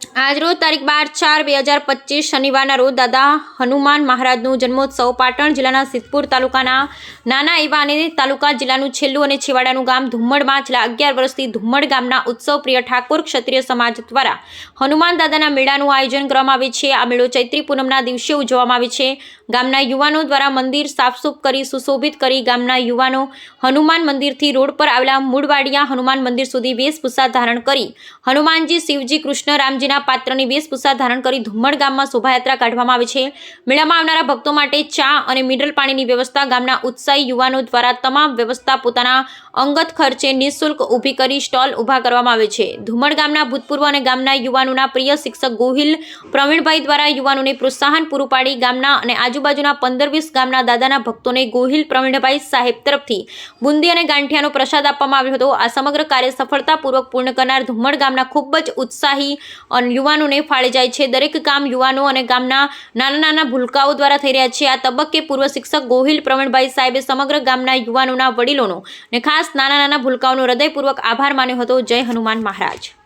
આજરોજ તારીખ બાર ચાર બે હજાર પચીસ શનિવારના રોજ દાદા હનુમાન મહારાજનું જન્મોત્સવ પાટણ જિલ્લાના સિદ્ધપુર તાલુકાના નાના એવા અને તાલુકા જિલ્લાનું છેલ્લું અને છેવાડાનું ગામ ધુમ્મડમાં છેલ્લા અગિયાર વર્ષથી ધુમ્મડ ગામના ઉત્સવ પ્રિય ઠાકોર ક્ષત્રિય સમાજ દ્વારા હનુમાન દાદાના મેળાનું આયોજન કરવામાં આવે છે. આ મેળો ચૈત્રી પૂનમના દિવસે ઉજવવામાં આવે છે. ગામના યુવાનો દ્વારા મંદિર સાફસૂફ કરી, સુશોભિત કરી ગામના યુવાનો હનુમાન મંદિરથી રોડ પર આવેલા મૂળવાડિયા હનુમાન મંદિર સુધી વેશભૂષા ધારણ કરી. હનુમાનજી, શિવજી, કૃષ્ણ રામજીના પાત્રની વેશભૂષા ધારણ કરી ધુમ્મડ ગામમાં શોભાયાત્રા કાઢવામાં આવે છે. મેળામાં આવનારા ભક્તો માટે ચા અને મિનરલ પાણીની વ્યવસ્થા ગામના ઉત્સાહી યુવાનો દ્વારા તમામ વ્યવસ્થા પોતાના અંગત ખર્ચે નિઃશુલ્ક ઊભી કરી સ્ટોલ ઊભા કરવામાં આવે છે. ધુમ્મડ ગામના ભૂતપૂર્વ અને ગામના યુવાનોના પ્રિય શિક્ષક ગોહિલ પ્રવીણભાઈ દ્વારા યુવાનોને પ્રોત્સાહન પૂરું પાડી ગામના અને આજુબાજુના પંદર વીસ ગામના દાદાના ભક્તોને ગોહિલ પ્રવીણભાઈ સાહેબ તરફથી બુંદી અને ગાંઠિયાનો પ્રસાદ આપવામાં આવ્યો હતો. આ સમગ્ર કાર્ય સફળતાપૂર્વક પૂર્ણ કરનાર ધુમ્મડ ગામના ખૂબ જ ઉત્સાહી યુવાનોને ફાળે જાય છે. દરેક ગામ યુવાનો અને ગામના નાના નાના ભૂલકાઓ દ્વારા થઈ રહ્યા છે. આ તબક્કે પૂર્વ શિક્ષક ગોહિલ પ્રવીણભાઈ સાહેબે સમગ્ર ગામના યુવાનોના વડીલોનો ને ખાસ નાના નાના ભૂલકાઓનો હૃદયપૂર્વક આભાર માન્યો હતો. જય હનુમાન મહારાજ.